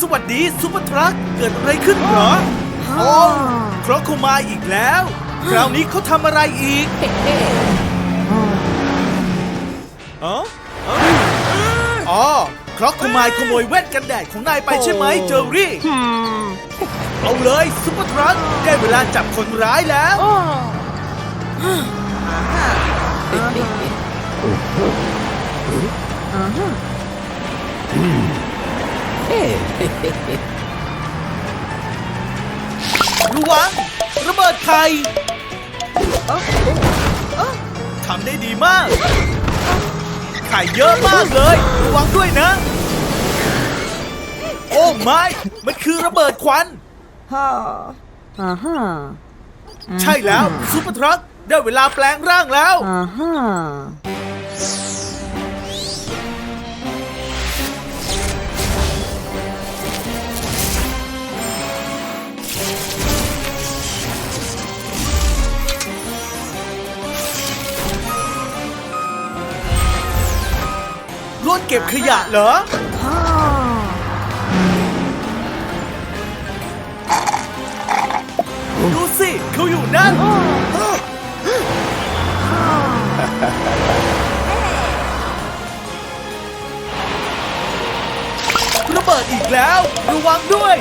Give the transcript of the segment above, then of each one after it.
สวัสดีซุปเปอร์ทรัคเกิดอะไรขึ้นเหรอโอ้ครอโคไมายอีกแล้ว คราวนี้เขาทำอะไรอีกอ๋ออ๋อครอโคไมายขโมยแว่นกันแดดของนายไปใช่ไหมเจอรี่ เอาเลยซุปเปอร์ทรัคได้เวลาจับคนร้ายแล้ว ระวังระเบิดไข่ทำได้ดีมาก ไข่เยอะมากเลย ระวังด้วยนะ โอ้ไม่ มันคือระเบิดควันอ่าฮะใช่แล้วซุปเปอร์ทรัคได้เวลาแปลงร่างแล้วอ่าฮะ เก็บขยะเหรอ ดูสิเขาอยู่นั่น ระเบิดอีกแล้ว ระวังด้วย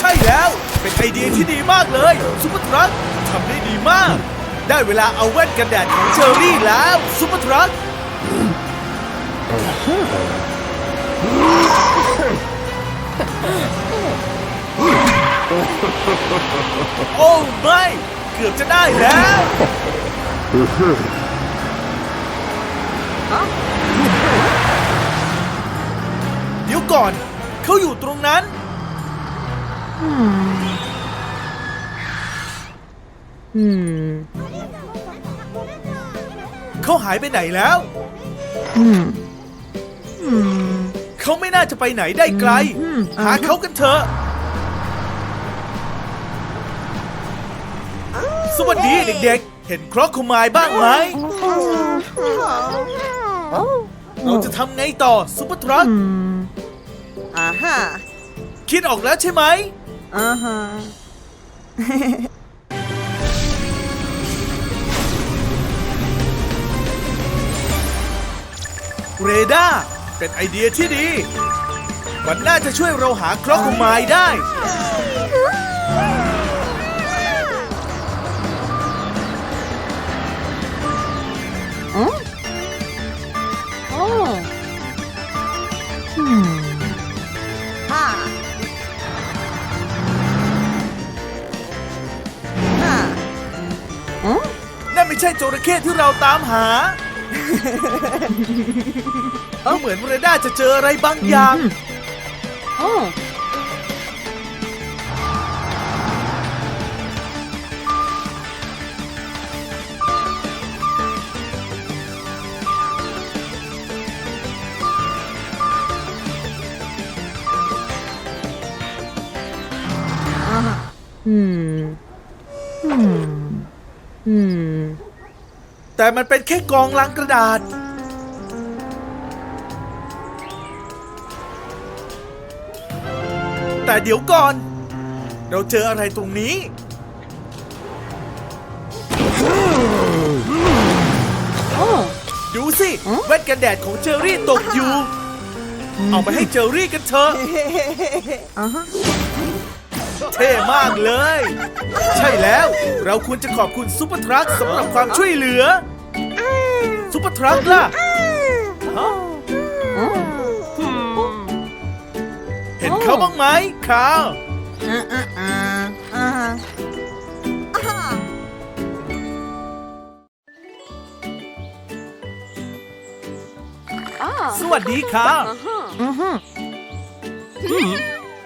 ใช่แล้ว เป็นไอเดียที่ดีมากเลย ซุปเปอร์ทรัคทำได้ดีมาก ได้เวลาเอาแว่นกันแดดของเชอรี่แล้วซุปเปอร์ทรัคโอ้ไม่เกือบจะได้แล้วเดี๋ยวก่อน เขาอยู่ตรงนั้นอืม เขาหายไปไหนแล้ว อืมอืมเขาไม่น่าจะไปไหนได้ไกล อืมหาเขากันเถอะ สวัสดีเด็กๆ เห็นครอคโคไมายบ้างไหม เราจะทำไงต่อซุปเปอร์ทรัค อืมอ่าฮะคิดออกแล้วใช่ไหม อ่าฮะ เรดาร์เป็นไอเดียที่ดี มันน่าจะช่วยเราหาครอคโคไมายได้ อ๋อโอ้อืมฮ่าฮ่าอ๋อ นั่นไม่ใช่จระเข้ที่เราตามหา ดูเหมือนเรดาร์จะเจออะไรบางอย่าง โอ้อืม อืม อืม แต่มันเป็นแค่กองลังกระดาษ แต่เดี๋ยวก่อน เราเจออะไรตรงนี้ โอ้ ดูสิแว่นกันแดดของเจอรี่ตกอยู่ เอาไปให้เจอรี่กันเถอะ อ่าฮะ เท่มากเลย ใช่แล้วเราควรจะขอบคุณซุปเปอร์ทรัคสำหรับความช่วยเหลือซุปเปอร์ทรัคล่ะฮะอ๋อเห็นเขาบ้างไหมคาวอ่าอ่าอ่าอ่าฮะสวัสดีครับ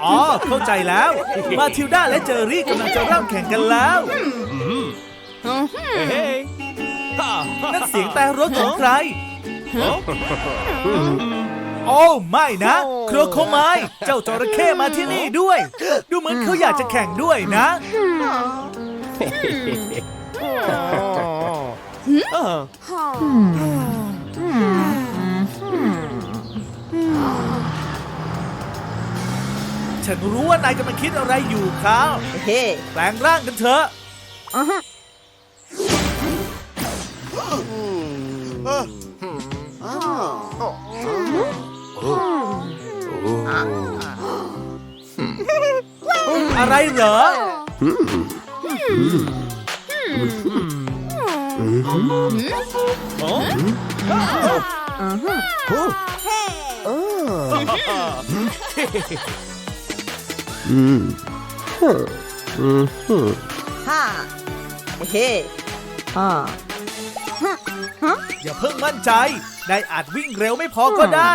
อือฮึอ๋อ เข้าใจแล้ว มาทิวด้าและเจอรี่กำลังจะเริ่มแข่งกันแล้วเฮ้ยนั่นเสียงแต่รถของใคร โอ้ไม่นะโครโคไมายเจ้าจระเข้มาที่นี่ด้วย ดูเหมือนเขาอยากจะแข่งด้วยนะ ฉันรู้ว่านายกำลังคิดอะไรอยู่ครับเฮ้แปลงร่างกันเถอะอ่าฮะอะไรเหรออ่าฮะฮ่าเฮ้อ่าอย่าเพิ่งมั่นใจนายอาจวิ่งเร็วไม่พอก็ได้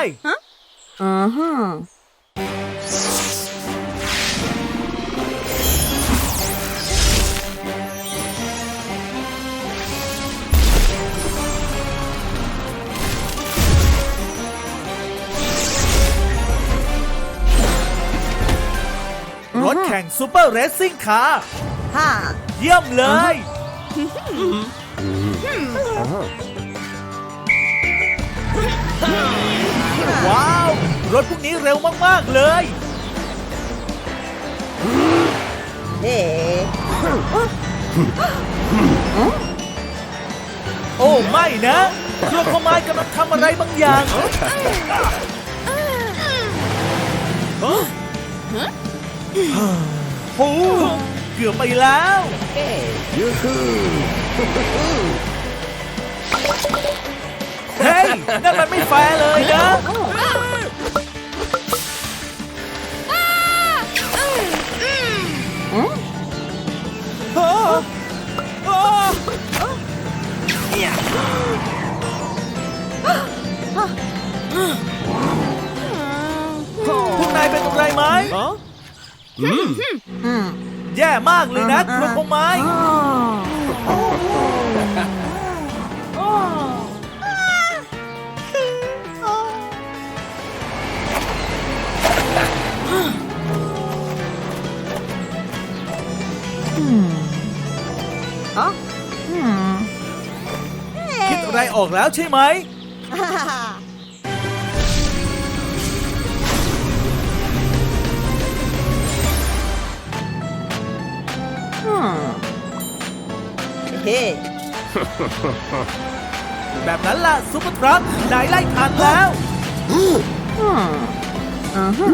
อ่าฮะ เปอร์เรซซิ่งคาร์ฮ่าเยี่ยมเลย ว้าว รถพวกนี้เร็วมาก ๆ เลยเฮ้โอ้ไม่นะครัวขมายกำลังทำอะไรบางอย่างฮะ โอ้เกือบไปแล้วเฮ้ย นั่นมันไม่แฟร์เลยนะพวกนายเป็นอะไรไหมอืม แย่มากเลยนะครัวขมายอ๋ออืมคิดอะไรออกแล้วใช่ไหม เฮ้แบบนั้นล่ะซุปเปอร์ทรัคนายไล่ทันแล้วอืมอ่าฮะ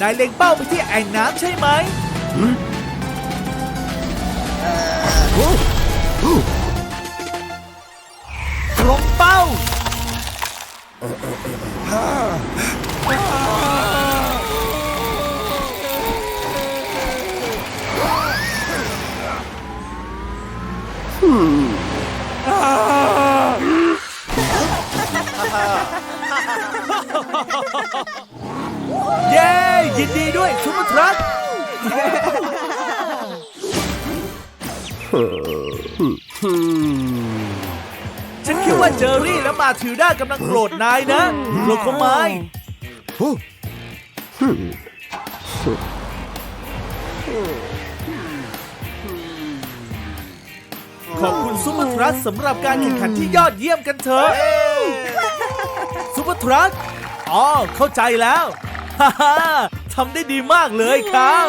นายเล็งเป้าไปที่แอ่งน้ำใช่ไหมตรงเป้า เย้ ยินดีด้วยซุปเปอร์ทรัคฉันคิดว่าเจอรี่และมาทิวด้ากำลังโกรธนายนะโลโคไมายขอบคุณซุปเปอร์ทรัคสำหรับการแข่งขันที่ยอดเยี่ยมกันเถอะซุปเปอร์ทรัคอ๋อ เข้าใจแล้ว ฮ่าทำได้ดีมากเลยครับ